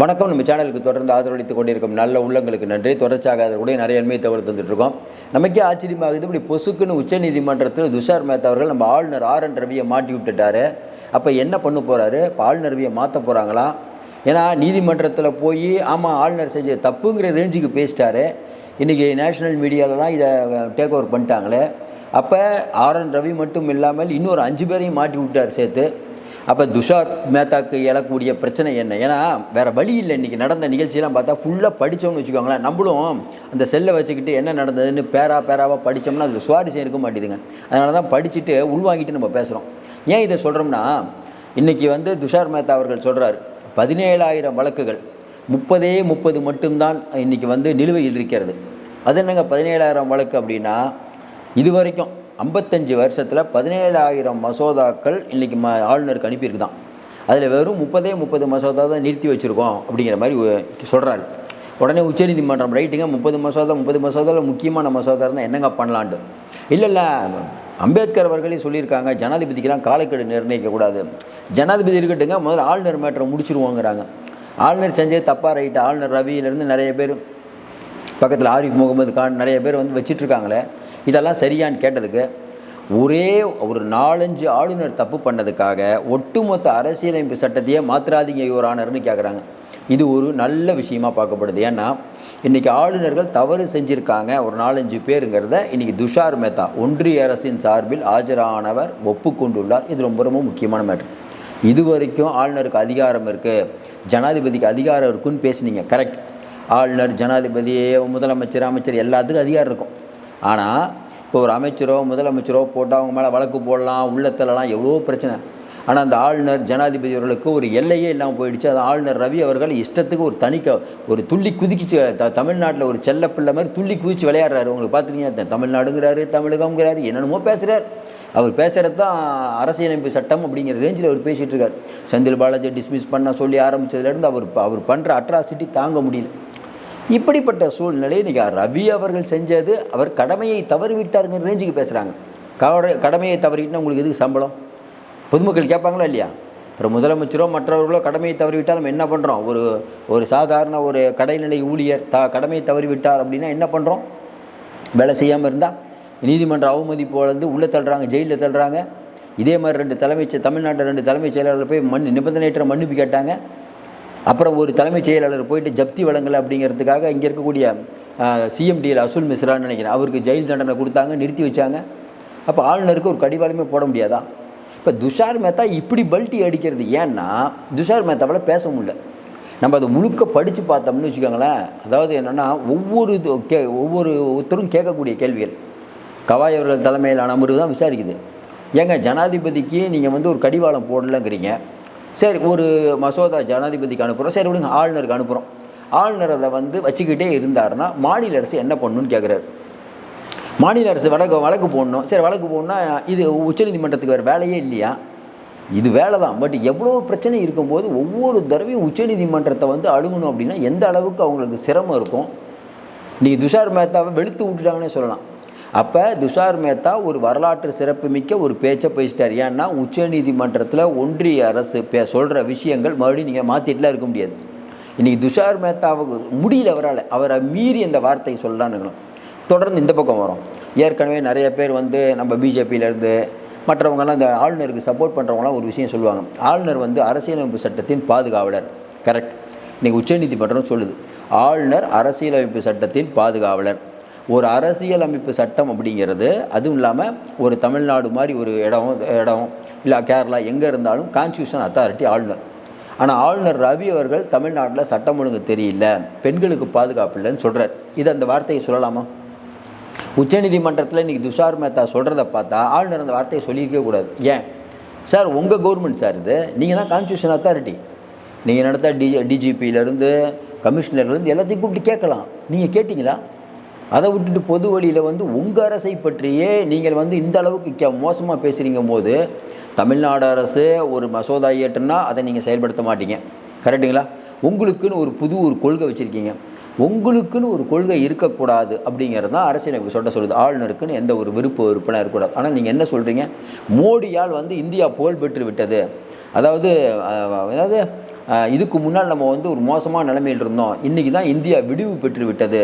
வணக்கம். நம்ம சேனலுக்கு தொடர்ந்து ஆதரவளித்துக் கொண்டிருக்கும் நல்ல உள்ளங்களுக்கு நன்றி. தொடர்ச்சியாக அதற்குடைய நிறைய நன்மை தகவல் தந்துட்டுருக்கோம். நமக்கே ஆச்சரியமாகுது. இப்படி பொசுக்குன்னு உச்சநீதிமன்றத்தில் துஷார் மேத்தா அவர்கள் நம்ம ஆளுநர் ஆர் என் ரவியை மாட்டி விட்டுட்டாரு. அப்போ என்ன பண்ண போகிறாரு இப்போ ஆளுநர் ரவியை மாற்ற போகிறாங்களா ஏன்னா நீதிமன்றத்தில் போய் ஆமாம் ஆளுநர் செஞ்ச தப்புங்கிற ரேஞ்சுக்கு பேசிட்டாரு. இன்றைக்கி நேஷனல் மீடியாவிலலாம் இதை டேக் ஓவர் பண்ணிட்டாங்களே. அப்போ ஆர் என் ரவி மட்டும் இல்லாமல் இன்னொரு அஞ்சு பேரையும் மாட்டி விட்டார் சேர்த்து. அப்போ துஷார் மேத்தாக்கு எழக்கூடிய பிரச்சனை என்ன? ஏன்னா வேறு வழி இல்லை இன்றைக்கி நடந்த நிகழ்ச்சியெல்லாம் பார்த்தா ஃபுல்லாக படித்தோம்னு வச்சுக்கோங்களேன். நம்மளும் அந்த செல்லை வச்சுக்கிட்டு என்ன நடந்ததுன்னு பேரா பேராவாக படித்தோம்னா அதில் சுவாரஸ்யம் இருக்க மாட்டேதுங்க. அதனால தான் படிச்சுட்டு உள்வாங்கிட்டு நம்ம பேசுகிறோம் ஏன் இதை சொல்கிறோம்னா இன்றைக்கி வந்து துஷார் மேத்தா அவர்கள் சொல்கிறார் பதினேழாயிரம் வழக்குகள் முப்பதே முப்பது மட்டும்தான் இன்றைக்கி வந்து நிலுவையில் இருக்கிறது. அது என்னங்க பதினேழாயிரம் வழக்கு அப்படின்னா இது வரைக்கும் ஐம்பத்தஞ்சு வருஷத்தில் பதினேழாயிரம் மசோதாக்கள் இன்றைக்கி ம ஆளுநருக்கு அனுப்பியிருக்குதான். அதில் வெறும் முப்பதே முப்பது மசோதா தான் நிறுத்தி வச்சுருக்கோம் அப்படிங்கிற மாதிரி சொல்கிறாரு உடனே உச்சநீதிமன்றம் ரைட்டுங்க முப்பது மசோதா முப்பது மசோதாவில் முக்கியமான மசோதா இருந்தால் என்னங்க பண்ணலான்ட்டு. இல்லை இல்லை அம்பேத்கர் அவர்களே சொல்லியிருக்காங்க ஜனாதிபதிக்கெல்லாம் காலக்கெடு நிர்ணயிக்கக்கூடாது ஜனாதிபதி இருக்கட்டுங்க முதல்ல ஆளுநர் மேட்டரை முடிச்சிருவோங்கிறாங்க. ஆளுநர் செஞ்சது தப்பாக ரைட்டு. ஆளுநர் ரவியிலேருந்து நிறைய பேர் பக்கத்தில் ஆரிஃப் முகமது கான் நிறைய பேர் வந்து வச்சிட்ருக்காங்களே. இதெல்லாம் சரியான்னு கேட்டதுக்கு ஒரே ஒரு நாலஞ்சு ஆளுநர் தப்பு பண்ணதுக்காக ஒட்டுமொத்த அரசியலமைப்பு சட்டத்தையே மாத்திராதீங்க யுவர் ஆனர்னு கேட்குறாங்க இது ஒரு நல்ல விஷயமா பார்க்கப்படுது. ஏன்னா இன்றைக்கி ஆளுநர்கள் தவறு செஞ்சுருக்காங்க ஒரு நாலஞ்சு பேருங்கிறத இன்றைக்கி துஷார் மேத்தா ஒன்றிய அரசின் சார்பில் ஆஜரானவர் ஒப்புக்கொண்டுள்ளார். இது ரொம்ப ரொம்ப முக்கியமான மேட்ரு இது வரைக்கும் ஆளுநருக்கு அதிகாரம் இருக்குது ஜனாதிபதிக்கு அதிகாரம் இருக்குன்னு பேசுனீங்க. கரெக்ட். ஆளுநர் ஜனாதிபதி முதலமைச்சர் அமைச்சர் எல்லாத்துக்கும் அதிகாரம் இருக்கும். ஆனால் இப்போ ஒரு அமைச்சரோ முதலமைச்சரோ போட்டால் அவங்க மேலே வழக்கு போடலாம் உள்ளத்திலலாம் எவ்வளோ பிரச்சனை. ஆனால் அந்த ஆளுநர் ஜனாதிபதி அவர்களுக்கு ஒரு எல்லையே இல்லாமல் போயிடுச்சு. அது ஆளுநர் ரவி அவர்கள் இஷ்டத்துக்கு ஒரு தனிக்க ஒரு துள்ளி குதிச்சு த தமிழ்நாட்டில் ஒரு செல்ல பிள்ளை மாதிரி துள்ளி குதிச்சு விளையாடுறாரு. உங்களுக்கு பார்த்துருக்கீங்க தமிழ்நாடுங்கிறாரு தமிழகம்ங்கிறாரு என்னென்னமோ பேசுகிறார் அவர் பேசுகிறது தான் அரசியலமைப்பு சட்டம் அப்படிங்கிற ரேஞ்சில் அவர் பேசிகிட்டு இருக்கார். செந்தில் பாலாஜி டிஸ்மிஸ் பண்ண சொல்லி ஆரம்பித்ததுலேருந்து அவர் அவர் பண்ணுற அட்ராசிட்டி தாங்க முடியல. இப்படிப்பட்ட சூழ்நிலை இன்றைக்கி ரவி அவர்கள் செஞ்சது அவர் கடமையை தவறிவிட்டாருங்கிற ரேஞ்சுக்கு பேசுகிறாங்க கட கடமையை தவறிவிட்டால் உங்களுக்கு எதுக்கு சம்பளம்? பொதுமக்கள் கேட்பாங்களா இல்லையா? அப்புறம் முதலமைச்சரோ மற்றவர்களோ கடமையை தவறிவிட்டால் நம்ம என்ன பண்ணுறோம் ஒரு ஒரு சாதாரண ஒரு கடைநிலை ஊழியர் த கடமையை தவறிவிட்டார் அப்படின்னா என்ன பண்ணுறோம் வேலை செய்யாமல் இருந்தால் நீதிமன்ற அவமதிப்போலேருந்து உள்ளே தள்ளுறாங்க ஜெயிலில் தள்ளுறாங்க. இதே மாதிரி ரெண்டு தலைமைச் தமிழ்நாட்டில் ரெண்டு தலைமைச் செயலாளர்கள் போய் மண் நிபந்தனையற்ற மன்னிப்பு கேட்டாங்க. அப்புறம் ஒரு தலைமைச் செயலாளர் போயிட்டு ஜப்தி வழங்கலை அப்படிங்கிறதுக்காக இங்கே இருக்கக்கூடிய சிஎம்டியில் அசுல் மிஸ்ரான்னு நினைக்கிறேன். அவருக்கு ஜெயில் தண்டனை கொடுத்தாங்க நிறுத்தி வச்சாங்க. அப்போ ஆளுநருக்கு ஒரு கடிவாளமே போட முடியாதா? இப்போ துஷார் மேத்தா இப்படி பல்ட்டி அடிக்கிறது ஏன்னா துஷார் மேத்தாவில் பேச முடியல. நம்ம அதை முழுக்க படித்து பார்த்தோம்னு வச்சுக்கோங்களேன். அதாவது என்னென்னா ஒவ்வொரு இது கே ஒவ்வொரு ஒருத்தரும் கேட்கக்கூடிய கேள்விகள். கவாய் அவர்கள் தலைமையிலான அமர்வு தான் விசாரிக்குது. ஏங்க ஜனாதிபதிக்கு நீங்கள் வந்து ஒரு கடிவாளம் போடலங்கிறீங்க. சரி ஒரு மசோதா ஜனாதிபதிக்கு அனுப்புகிறோம் சரி விடுங்க ஆளுநருக்கு அனுப்புகிறோம் ஆளுநர் அதை வந்து வச்சுக்கிட்டே இருந்தாருன்னா மாநில அரசு என்ன பண்ணணும்னு கேட்குறாரு மாநில அரசு வழக்கு வழக்கு போடணும். சரி வழக்கு போடணும்னா இது உச்சநீதிமன்றத்துக்கு வேறு வேலையே இல்லையா? இது வேலை தான். பட் எவ்வளோ பிரச்சனை இருக்கும்போது ஒவ்வொரு தடவையும் உச்சநீதிமன்றத்தை வந்து அணுகணும் அப்படின்னா எந்த அளவுக்கு அவங்களுக்கு சிரமம் இருக்கும் நீங்கள் துஷார் மேத்தாவை வெளுத்து விட்டுட்டாங்கன்னே சொல்லலாம். அப்போ துஷார் மேத்தா ஒரு வரலாற்று சிறப்புமிக்க ஒரு பேச்சை பேசிட்டார். ஏன்னா உச்சநீதிமன்றத்தில் ஒன்றிய அரசு பே சொல்கிற விஷயங்கள் மறுபடியும் நீங்கள் மாற்றிட்டுலாம் இருக்க முடியாது. இன்றைக்கி துஷார் மேத்தாவுக்கு முடியல அவரால். அவரை மீறி அந்த வார்த்தையை சொல்லலான்னு இருக்கணும். தொடர்ந்து இந்த பக்கம் வரும். ஏற்கனவே நிறைய பேர் வந்து நம்ம பிஜேபியிலேருந்து மற்றவங்கெல்லாம் இந்த ஆளுநருக்கு சப்போர்ட் பண்ணுறவங்களாம் ஒரு விஷயம் சொல்லுவாங்க. ஆளுநர் வந்து அரசியலமைப்பு சட்டத்தின் பாதுகாவலர். கரெக்ட் இன்றைக்கி உச்சநீதிமன்றம் சொல்லுது. ஆளுநர் அரசியலமைப்பு சட்டத்தின் பாதுகாவலர். ஒரு அரசியலமைப்பு சட்டம் அப்படிங்கிறது அதுவும் இல்லாமல் ஒரு தமிழ்நாடு மாதிரி ஒரு இடம் இடம் இல்லை கேரளா எங்கே இருந்தாலும் கான்ஸ்டியூஷன் அத்தாரிட்டி ஆளுநர். ஆனால் ஆளுநர் ரவி அவர்கள் தமிழ்நாட்டில் சட்டம் ஒழுங்கு தெரியல பெண்களுக்கு பாதுகாப்பு இல்லைன்னு சொல்கிறார் இது அந்த வார்த்தையை சொல்லலாமா? உச்சநீதிமன்றத்தில் இன்றைக்கி துஷார் மேத்தா சொல்கிறத பார்த்தா ஆளுநர் அந்த வார்த்தையை சொல்லியிருக்கவே கூடாது. ஏன்? சார் உங்கள் கவர்மெண்ட் சார் இது. நீங்கள் தான் கான்ஸ்டியூஷன் அத்தாரிட்டி நீங்கள் நடத்த டி டிஜிபியிலேருந்து கமிஷனர்லேருந்து எல்லாத்தையும் கூப்பிட்டு கேட்கலாம். நீங்கள் கேட்டிங்களா? அதை விட்டுட்டு பொது வழியில் வந்து உங்கள் அரசை பற்றியே நீங்கள் வந்து இந்த அளவுக்கு கே மோசமாக பேசுகிறீங்க போது தமிழ்நாடு அரசு ஒரு மசோதா இயற்றுனா அதை நீங்கள் செயல்படுத்த மாட்டீங்க. கரெக்டுங்களா உங்களுக்குன்னு ஒரு புது ஒரு கொள்கை வச்சுருக்கீங்க. உங்களுக்குன்னு ஒரு கொள்கை இருக்கக்கூடாது அப்படிங்கிறது தான் அரசியலமைப்பு சொல்ல சொல்லுது. ஆளுநருக்குன்னு எந்த ஒரு விருப்ப விருப்பனா இருக்கக்கூடாது. ஆனால் நீங்கள் என்ன சொல்கிறீங்க மோடியால் வந்து இந்தியா புகழ் பெற்று விட்டது. அதாவது அதாவது இதுக்கு முன்னால் நம்ம வந்து ஒரு மோசமான நிலைமையில் இருந்தோம். இன்றைக்கி தான் இந்தியா விடிவு பெற்று விட்டது.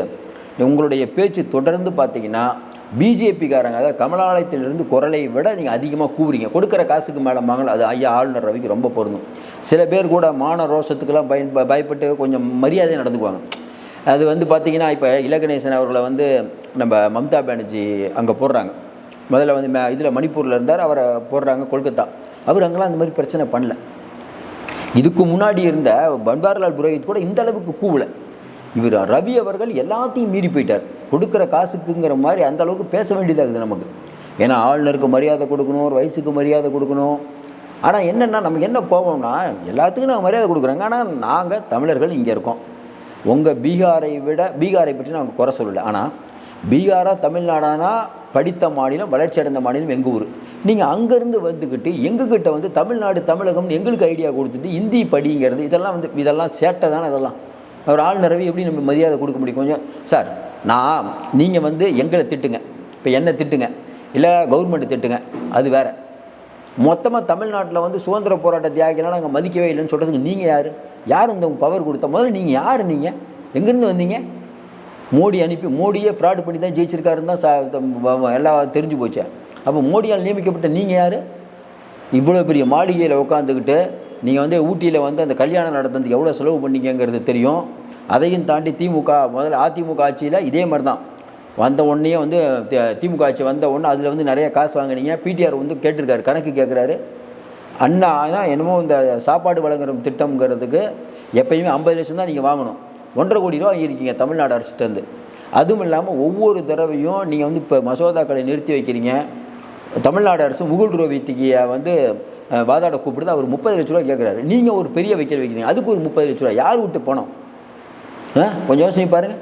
உங்களுடைய பேச்சு தொடர்ந்து பார்த்தீங்கன்னா பிஜேபிக்காரங்க அதாவது கமலாலயத்திலிருந்து குரலை விட நீங்கள் அதிகமாக கூவுறீங்க. கொடுக்குற காசுக்கு மேலே வாங்கல அது ஐயா ஆளுநர் ரவிக்கு ரொம்ப பொருந்தும். சில பேர் கூட மான ரோஷத்துக்கெல்லாம் பயன் பயப்பட்டு கொஞ்சம் மரியாதை நடந்துக்குவாங்க. அது வந்து பார்த்தீங்கன்னா இப்போ இலகணேசன் அவர்களை வந்து நம்ம மம்தா பானர்ஜி அங்கே போடுறாங்க. முதல்ல வந்து இதில் மணிப்பூரில் இருந்தார் அவரை போடுறாங்க கொல்கத்தா. அவர் அங்கெல்லாம் அந்த மாதிரி பிரச்சனை பண்ணல. இதுக்கு முன்னாடி இருந்த பன்வாரிலால் புரோஹித் கூட இந்த அளவுக்கு கூவலை. இவர் ரவி அவர்கள் எல்லாத்தையும் மீறி போயிட்டார். கொடுக்குற காசுக்குங்கிற மாதிரி அந்த அளவுக்கு பேச வேண்டியதாகுது நமக்கு. ஏன்னா ஆளுநருக்கு மரியாதை கொடுக்கணும் ஒரு வயசுக்கு மரியாதை கொடுக்கணும். ஆனால் என்னென்னா நமக்கு என்ன கோபம்னா எல்லாத்துக்கும் நாங்கள் மரியாதை கொடுக்குறோங்க. ஆனால் நாங்கள் தமிழர்கள் இங்கே இருக்கோம். உங்கள் பீகாரை விட பீகாரை பற்றி நாங்கள் குறை சொல்லலை. ஆனால் பீகாரா தமிழ்நாடானா படித்த மாநிலம் வளர்ச்சி அடைந்த மாநிலம் எங்கள் ஊர்? நீங்கள் அங்கேருந்து வந்துக்கிட்டு எங்ககிட்ட வந்து தமிழ்நாடு தமிழகம்னு எங்களுக்கு ஐடியா கொடுத்துட்டு இந்தி படிங்கிறது இதெல்லாம் வந்து இதெல்லாம் சேட்டை தானே இதெல்லாம் ஒரு ஆள் நிறவி எப்படி நம்ம மரியாதை கொடுக்க முடியும்? கொஞ்சம் சார் நான் நீங்கள் வந்து எங்களை திட்டுங்க. இப்போ என்னை திட்டுங்க. இல்லை கவர்மெண்ட் திட்டுங்க. அது வேற. மொத்தமாக தமிழ்நாட்டில் வந்து சுதந்திர போராட்ட தியாகிலாம் நாங்கள் மதிக்கவே இல்லைன்னு சொல்கிறதுக்கு நீங்கள் யார்? யார் இந்த பவர் கொடுத்த? முதல்ல நீங்கள் யார் நீங்கள் எங்கேருந்து வந்தீங்க? மோடி அனுப்பி மோடியே ஃப்ராட் பண்ணி தான் ஜெயிச்சிருக்காருன்னு தான் எல்லாம் தெரிஞ்சு போச்சு. அப்போ மோடியால் நியமிக்கப்பட்ட நீங்கள் யார்? இவ்வளோ பெரிய மாளிகையில் உட்காந்துக்கிட்டு நீங்கள் வந்து ஊட்டியில் வந்து அந்த கல்யாணம் நடத்துறதுக்கு எவ்வளோ செலவு பண்ணிக்கங்கிறது தெரியும். அதையும் தாண்டி திமுக முதல்ல அதிமுக ஆட்சியில் இதே மாதிரி தான் வந்த உடனே வந்து தி- திமுக ஆட்சி வந்த உடனே அதில் வந்து நிறைய காசு வாங்குனீங்க. பிடிஆர் வந்து கேட்டிருக்காரு கணக்கு கேட்குறாரு அண்ணா ஆனால் என்னமோ இந்த சாப்பாடு வழங்குற திட்டம்ங்கிறதுக்கு எப்பயுமே ஐம்பது லட்சம் தான் நீங்கள் வாங்கணும். ஒன்றரை கோடி ரூபா வாங்கியிருக்கீங்க தமிழ்நாடு அரசுகிட்டேருந்து அதுவும் இல்லாமல் ஒவ்வொரு தடவையும் நீங்கள் வந்து இப்போ மசோதாக்களை நிறுத்தி வைக்கிறீங்க. தமிழ்நாடு அரசு முகுல் ரோவித்திகியை வந்து வாதாட கூப்பிடுது. அவர் முப்பது லட்ச ரூபா கேட்குறாரு. நீங்கள் ஒரு பெரிய வைக்கல் வைக்கிறீங்க. அதுக்கு ஒரு முப்பது லட்ச ரூபா யார் விட்டு பணம் ஆ கொஞ்சம் யோசனை பாருங்கள்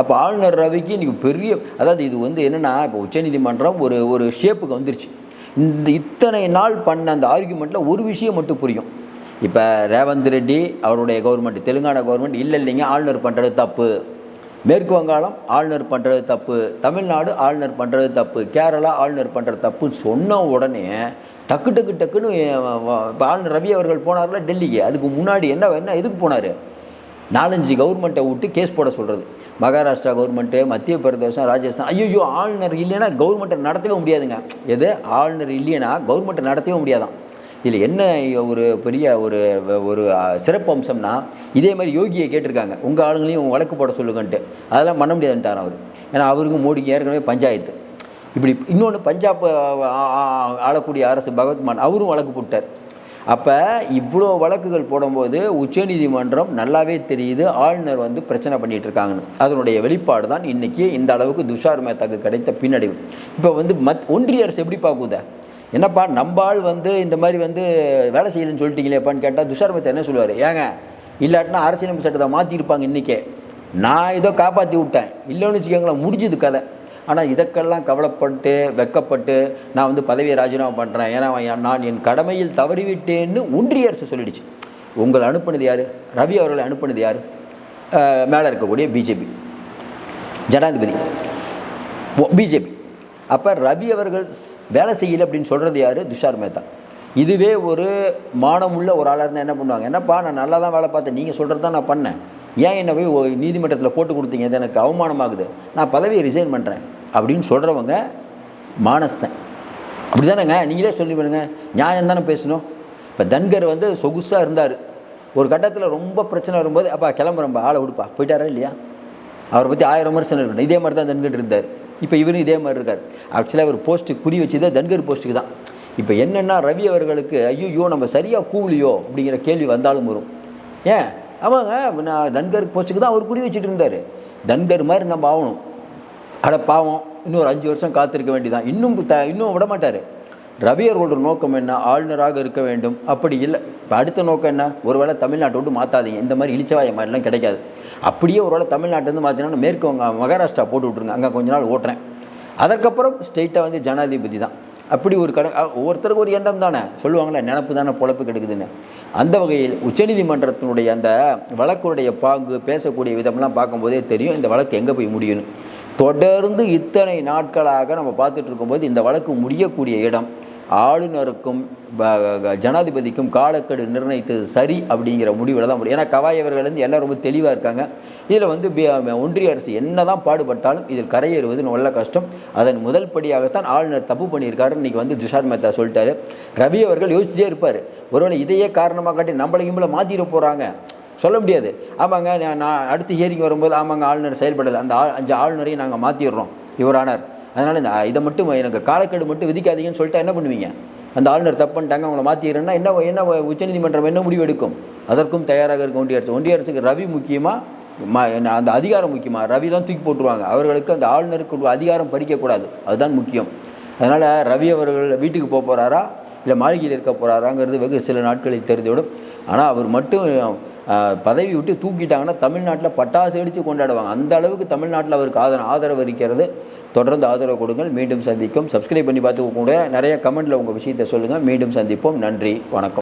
அப்போ ஆளுநர் ரவிக்கு இன்றைக்கி பெரிய அதாவது இது வந்து என்னென்னா இப்போ உச்சநீதிமன்றம் ஒரு ஒரு ஷேப்புக்கு வந்துருச்சு. இந்த இத்தனை நாள் பண்ண அந்த ஆர்குமெண்ட்டில் ஒரு விஷயம் மட்டும் புரியும். இப்போ ரேவந்த் ரெட்டி அவருடைய கவர்மெண்ட் தெலுங்கானா கவர்மெண்ட் இல்லை இல்லைங்க ஆளுநர் பண்ணுறது தப்பு. மேற்கு வங்காளம் ஆளுநர் பண்ணுறது தப்பு தமிழ்நாடு ஆளுநர் பண்ணுறது தப்பு கேரளா ஆளுநர் பண்ணுறது தப்புன்னு சொன்ன உடனே டக்கு டக்கு டக்குன்னு இப்போ ஆளுநர் ரவி அவர்கள் போனார்ல டெல்லிக்கு. அதுக்கு முன்னாடி என்ன என்ன எதுக்கு போனார்? நாலஞ்சு கவர்மெண்ட்டை விட்டு கேஸ் போட சொல்கிறது மகாராஷ்டிரா கவர்மெண்ட்டு மத்திய பிரதேசம் ராஜஸ்தான். ஐயோ ஆளுநர் இல்லைன்னா கவர்மெண்ட்டை நடத்தவே முடியாதுங்க. எது? ஆளுநர் இல்லைன்னா கவர்மெண்ட்டை நடத்தவே முடியாதான். இதில் என்ன ஒரு பெரிய ஒரு ஒரு சிறப்பு அம்சம்னா இதே மாதிரி யோகியை கேட்டிருக்காங்க. உங்கள் ஆளுங்களையும் வழக்கு போட சொல்லுங்கன்ட்டு. அதெல்லாம் பண்ண முடியாதுன்ட்டார் அவர். ஏன்னா அவருக்கும் மோடிக்கு ஏற்கனவே பஞ்சாயத்து. இப்படி இன்னொன்று பஞ்சாப் ஆளக்கூடிய அரசு பகவத்மான் அவரும் வழக்கு போட்டார். அப்போ இவ்வளோ வழக்குகள் போடும்போது உச்சநீதிமன்றம் நல்லாவே தெரியுது ஆளுநர் வந்து பிரச்சனை பண்ணிகிட்டு இருக்காங்கன்னு அதனுடைய வெளிப்பாடு தான் இன்றைக்கி இந்த அளவுக்கு துஷார் மேத்தாக்கு கிடைத்த பின்னடைவு. இப்போ வந்து மத் ஒன்றிய அரசு எப்படி பார்க்குதா? என்னப்பா நம்ம ஆள் வந்து இந்த மாதிரி வந்து வேலை செய்யலன்னு சொல்லிட்டீங்களேப்பான்னு கேட்டால் துஷார் மேத்தா என்ன சொல்லுவார்? ஏங்க இல்லாட்டினா அரசியலமைப்பு சட்டத்தை மாற்றிருப்பாங்க இன்றைக்கே நான் ஏதோ காப்பாற்றி விட்டேன். இல்லைன்னு வச்சுக்கோங்களேன் முடிஞ்சது கதை. ஆனால் இதற்கெல்லாம் கவலைப்பட்டு வெக்கப்பட்டு நான் வந்து பதவியை ராஜினாமா பண்ணுறேன் ஏன்னா நான் என் கடமையில் தவறிவிட்டேன்னு ஒன்றிய அரசு சொல்லிடுச்சு. உங்களை அனுப்புனது யார்? ரவி அவர்களை அனுப்புனது யார்? மேலே இருக்கக்கூடிய பிஜேபி. ஜனாதிபதி. பிஜேபி. அப்போ ரவி அவர்கள் வேலை செய்யலை அப்படின்னு சொல்கிறது யார்? துஷார் மேத்தா. இதுவே ஒரு மானமுள்ள ஒரு ஆளாக இருந்தால் என்ன பண்ணுவாங்க? என்னப்பா நான் நல்லா தான் வேலை பார்த்தேன். நீங்கள் சொல்கிறது தான் நான் பண்ணேன். ஏன் என்னை போய் நீதிமன்றத்தில் போட்டு கொடுத்தீங்க? இது எனக்கு அவமானமாகுது. நான் பதவியை ரிசைன் பண்ணுறேன் அப்படின்னு சொல்கிறவங்க மானஸ்தன். அப்படி தானேங்க நீங்களே சொல்லி பண்ணுங்க நியாயம் தானே பேசணும். இப்போ தன்கர் வந்து சொகுசாக இருந்தார். ஒரு கட்டத்தில் ரொம்ப பிரச்சனை வரும்போது அப்பா கிளம்புறம்பா ஆளை விடுப்பா. போயிட்டாரா இல்லையா? அவரை பற்றி ஆயிரம் விமர்சனம் இருக்கணும் இதே மாதிரி தான் தன்கர் இருந்தார். இப்போ இவரும் இதே மாதிரி இருக்கார். ஆக்சுவலாக அவர் போஸ்ட்டு குறி வச்சதே தன்கர் போஸ்ட்டுக்கு தான். இப்போ என்னென்னா ரவி அவர்களுக்கு ஐயோ நம்ம சரியாக கூலியோ அப்படிங்கிற கேள்வி வந்தாலும் வரும். ஏன்? ஆமாங்க நான் தன்கர் போஸ்ட்டுக்கு தான் அவர் குறி வச்சுட்டு இருந்தார். தன்கர் மாதிரி நம்ம ஆகணும். அட பாவம் இன்னொரு அஞ்சு வருஷம் காத்திருக்க வேண்டியதான் இன்னும் த இன்னும் விட மாட்டார் ரவி அவர்களோட நோக்கம் என்ன? ஆளுநராக இருக்க வேண்டும். அப்படி இல்லை. இப்போ அடுத்த நோக்கம் என்ன? ஒருவேளை தமிழ்நாட்டை விட்டு மாற்றாதீங்க இந்த மாதிரி இழிச்சவாய மாதிரிலாம் கிடைக்காது. அப்படியே ஒருவேளை தமிழ்நாட்டிலேருந்து மாற்றினா மேற்கு வங்க மகாராஷ்டிரா போட்டு விட்ருங்க அங்கே கொஞ்ச நாள் ஓட்டுறேன். அதற்கப்புறம் ஸ்ட்ரெயிட்டாக வந்து ஜனாதிபதி தான். அப்படி ஒரு கடை ஒவ்வொருத்தருக்கு ஒரு எண்ணம் தானே? சொல்லுவாங்களே நினப்பு தானே பொழப்பு கிடைக்குதுன்னு. அந்த வகையில் உச்சநீதிமன்றத்தினுடைய அந்த வழக்குடைய பாங்கு பேசக்கூடிய விதம்லாம் பார்க்கும்போதே தெரியும் இந்த வழக்கு எங்கே போய் முடியும்னு. தொடர்ந்து இத்தனை நாட்களாக நம்ம பார்த்துட்டு இருக்கும்போது இந்த வழக்கு முடியக்கூடிய இடம் ஆளுநருக்கும் ஜனாதிபதிக்கும் காலக்கெடு நிர்ணயித்தது சரி அப்படிங்கிற முடிவில் தான் முடியும். ஏன்னா கவாய் அவர்கள் வந்து எல்லாம் ரொம்ப தெளிவாக இருக்காங்க. இதில் வந்து ஒன்றிய அரசு என்னதான் பாடுபட்டாலும் இதில் கரையேறுவது நல்ல கஷ்டம். அதன் முதல் படியாகத்தான் ஆளுநர் தப்பு பண்ணியிருக்காரு இன்றைக்கி வந்து துஷார் மேத்தா சொல்லிட்டாரு. ரவி அவர்கள் யோசிச்சுட்டே இருப்பார். ஒருவேளை இதையே காரணமாக காட்டி நம்மளை கிம்பளை மாற்றிட போகிறாங்க சொல்ல முடியாது. ஆமாங்க நான் நான் அடுத்த ஹியரிங் வரும்போது ஆமாங்க ஆளுநர் செயல்படலை. அந்த அஞ்சு ஆளுநரையும் நாங்கள் மாற்றிடுறோம் யுவரானர் அதனால் இந்த இதை மட்டும் எனக்கு காலக்கெடு மட்டும் விதிக்காதீங்கன்னு சொல்லிட்டா என்ன பண்ணுவீங்க? அந்த ஆளுநர் தப்பு பண்ணிட்டாங்க அவங்கள மாற்றிடுறேன்னா என்ன என்ன உச்சநீதிமன்றம் என்ன முடிவு எடுக்கும்? அதற்கும் தயாராக இருக்க ஒன்றிய அரசு. ஒன்றிய அரசுக்கு ரவி முக்கியமாக என்ன அந்த அதிகாரம் முக்கியமாக ரவி தான் தூக்கி போட்டுருவாங்க. அவர்களுக்கு அந்த ஆளுநருக்கு அதிகாரம் பறிக்கக்கூடாது அதுதான் முக்கியம். அதனால் ரவி அவர்கள் வீட்டுக்கு போக போகிறாரா இல்லை மாளிகையில் இருக்க போகிறாராங்கிறது வெகு சில நாட்களில் தெரிந்துவிடும். ஆனால் அவர் மட்டும் பதவி விட்டு தூக்கிட்டாங்கன்னா தமிழ்நாட்டில் பட்டாசு அடித்து கொண்டாடுவாங்க. அந்த அளவுக்கு தமிழ்நாட்டில் அவருக்கு ஆதரவு ஆதரவு இருக்கிறது தொடர்ந்து ஆதரவு கொடுங்கள். மீண்டும் சந்திக்கும். சப்ஸ்கிரைப் பண்ணி பார்த்து கூட நிறைய கமெண்ட்டில் உங்கள் விஷயத்தை சொல்லுங்கள் மீண்டும் சந்திப்போம். நன்றி. வணக்கம்.